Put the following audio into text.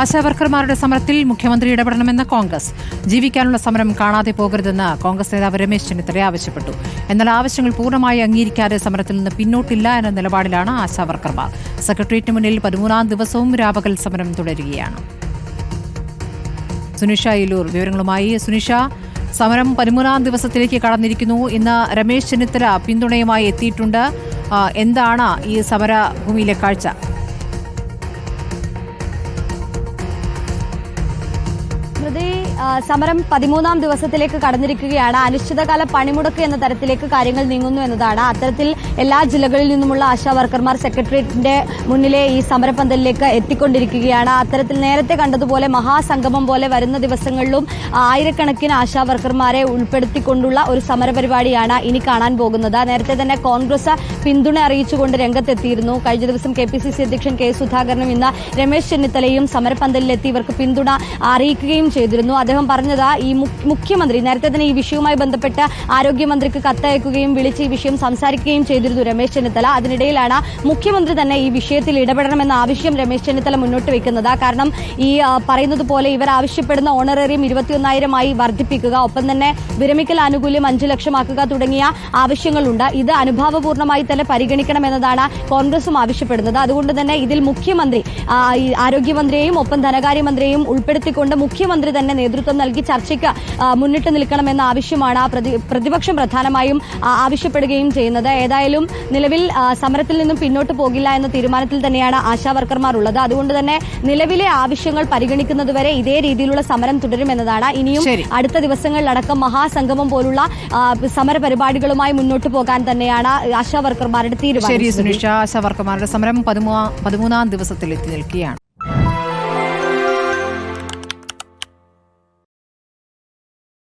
ആശാവർക്കർമാരുടെ സമരത്തിൽ മുഖ്യമന്ത്രി ഇടപെടണമെന്ന കോൺഗ്രസ്. ജീവിക്കാനുള്ള സമരം കാണാതെ പോകരുതെന്ന് കോൺഗ്രസ് നേതാവ് രമേശ് ചെന്നിത്തല ആവശ്യപ്പെട്ടു. എന്നാൽ ആവശ്യങ്ങൾ പൂർണമായി അംഗീകരിക്കാതെ സമരത്തിൽ നിന്ന് പിന്നോട്ടില്ല എന്ന നിലപാടിലാണ് ആശാവർക്കർമാർ. സെക്രട്ടേറിയറ്റിന് മുന്നിൽ പതിമൂന്നാം ദിവസവും രാപകൽ സമരം തുടരുകയാണ്. സുനിഷ ഇലൂർ വിവരങ്ങളുമായി സുനിഷ. സമരം പതിമൂന്നാം ദിവസത്തിലേക്ക് കടന്നിരിക്കുന്നു. ഇന്ന് രമേശ് ചെന്നിത്തല പിന്തുണയുമായി എത്തിയിട്ടുണ്ട്. എന്താണ് ഈ സമരഭൂമിയിലെ കാഴ്ച? സ്മൃതി സമരം പതിമൂന്നാം ദിവസത്തിലേക്ക് കടന്നിരിക്കുകയാണ്. അനിശ്ചിതകാല പണിമുടക്ക് എന്ന തരത്തിലേക്ക് കാര്യങ്ങൾ നീങ്ങുന്നു എന്നതാണ്. അത്തരത്തിൽ എല്ലാ ജില്ലകളിൽ നിന്നുമുള്ള ആശാ വർക്കർമാർ സെക്രട്ടേറിയറ്റിന്റെ മുന്നിലെ ഈ സമരപന്തലിലേക്ക് എത്തിക്കൊണ്ടിരിക്കുകയാണ്. അത്തരത്തിൽ നേരത്തെ കണ്ടതുപോലെ മഹാസംഗമം പോലെ വരുന്ന ദിവസങ്ങളിലും ആയിരക്കണക്കിന് ആശാ വർക്കർമാരെ ഉൾപ്പെടുത്തിക്കൊണ്ടുള്ള ഒരു സമരപരിപാടിയാണ് ഇനി കാണാൻ പോകുന്നത്. നേരത്തെ തന്നെ കോൺഗ്രസ് പിന്തുണ അറിയിച്ചുകൊണ്ട് രംഗത്തെത്തിയിരുന്നു. കഴിഞ്ഞ ദിവസം കെ പി സി സി അധ്യക്ഷൻ കെ സുധാകരനും ഇന്ന് രമേശ് ചെന്നിത്തലയും സമരപന്തലിലെത്തി. ഇവർക്ക് പിന്തുണ അറിയിക്കുകയും ചെയ്തിരുന്നു. അദ്ദേഹം പറഞ്ഞത് ഈ മുഖ്യമന്ത്രി നേരത്തെ തന്നെ ഈ വിഷയവുമായി ബന്ധപ്പെട്ട് ആരോഗ്യമന്ത്രിക്ക് കത്തയക്കുകയും വിളിച്ച് ഈ വിഷയം സംസാരിക്കുകയും ചെയ്തിരുന്നു രമേശ് ചെന്നിത്തല. അതിനിടയിലാണ് മുഖ്യമന്ത്രി തന്നെ ഈ വിഷയത്തിൽ ഇടപെടണമെന്ന ആവശ്യം രമേശ് ചെന്നിത്തല മുന്നോട്ട് വെക്കുന്നത്. കാരണം ഈ പറയുന്നത് പോലെ ഇവർ ആവശ്യപ്പെടുന്ന ഓണറേറിയം ഇരുപത്തിയൊന്നായിരമായി വർദ്ധിപ്പിക്കുക ഒപ്പം തന്നെ വിരമിക്കൽ ആനുകൂല്യം അഞ്ചു ലക്ഷമാക്കുക തുടങ്ങിയ ആവശ്യങ്ങളുണ്ട്. ഇത് അനുഭാവപൂർണമായി തന്നെ പരിഗണിക്കണമെന്നതാണ് കോൺഗ്രസും ആവശ്യപ്പെടുന്നത്. അതുകൊണ്ട് തന്നെ ഇതിൽ മുഖ്യമന്ത്രി ആരോഗ്യമന്ത്രിയെയും ഒപ്പം ധനകാര്യമന്ത്രിയെയും ഉൾപ്പെടുത്തിക്കൊണ്ട് മുഖ്യമന്ത്രി തന്നെ നേതൃത്വം നൽകി ചർച്ചയ്ക്ക് മുന്നിട്ട് നിൽക്കണമെന്ന ആവശ്യമാണ് പ്രതിപക്ഷം പ്രധാനമായും ആവശ്യപ്പെടുകയും ചെയ്യുന്നത്. ഏതായാലും നിലവിൽ സമരത്തിൽ നിന്നും പിന്നോട്ട് പോകില്ല എന്ന തീരുമാനത്തിൽ തന്നെയാണ് ആശാ വർക്കർമാർ ഉള്ളത് അതുകൊണ്ട് തന്നെ നിലവിലെ ആവശ്യങ്ങൾ പരിഗണിക്കുന്നതുവരെ ഇതേ രീതിയിലുള്ള സമരം തുടരുമെന്നതാണ് ഇനിയും. അടുത്ത ദിവസങ്ങളിലടക്കം മഹാസംഗമം പോലുള്ള സമര പരിപാടികളുമായി മുന്നോട്ട് പോകാൻ തന്നെയാണ് ആശാവർക്കർമാരുടെ തീരുമാനം. ശരി തീരുമാനം സുനിഷ ആശാവർക്കർമാരുടെ സമരം പതിമൂന്നാം ദിവസത്തിൽ എത്തി നിൽക്കുകയാണ്.